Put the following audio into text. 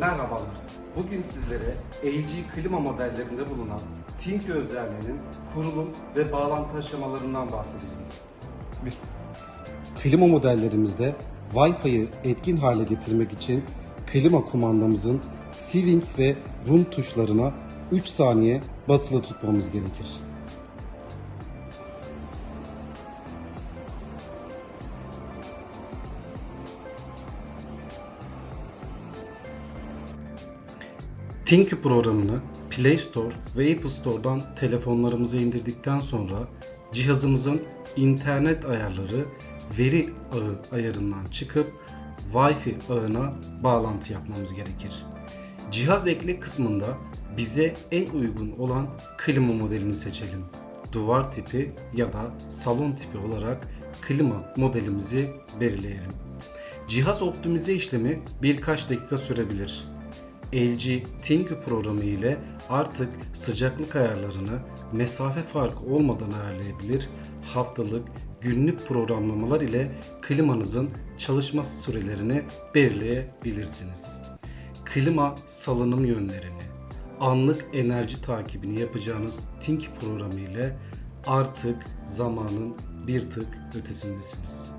Merhabalar. Bugün sizlere LG klima modellerinde bulunan Think özelliğinin kurulum ve bağlantı aşamalarından bahsedeceğiz. Klima modellerimizde Wi-Fi'yi etkin hale getirmek için klima kumandamızın Swing ve Run tuşlarına 3 saniye basılı tutmamız gerekir. Think programını Play Store ve Apple Store'dan telefonlarımıza indirdikten sonra cihazımızın internet ayarları veri ağı ayarından çıkıp Wi-Fi ağına bağlantı yapmamız gerekir. Cihaz ekle kısmında bize en uygun olan klima modelini seçelim. Duvar tipi ya da salon tipi olarak klima modelimizi belirleyelim. Cihaz optimize işlemi birkaç dakika sürebilir. LG Think programı ile artık sıcaklık ayarlarını mesafe farkı olmadan ayarlayabilir, haftalık, günlük programlamalar ile klimanızın çalışma sürelerini belirleyebilirsiniz. Klima salınım yönlerini, anlık enerji takibini yapacağınız Think programı ile artık zamanın bir tık ötesindesiniz.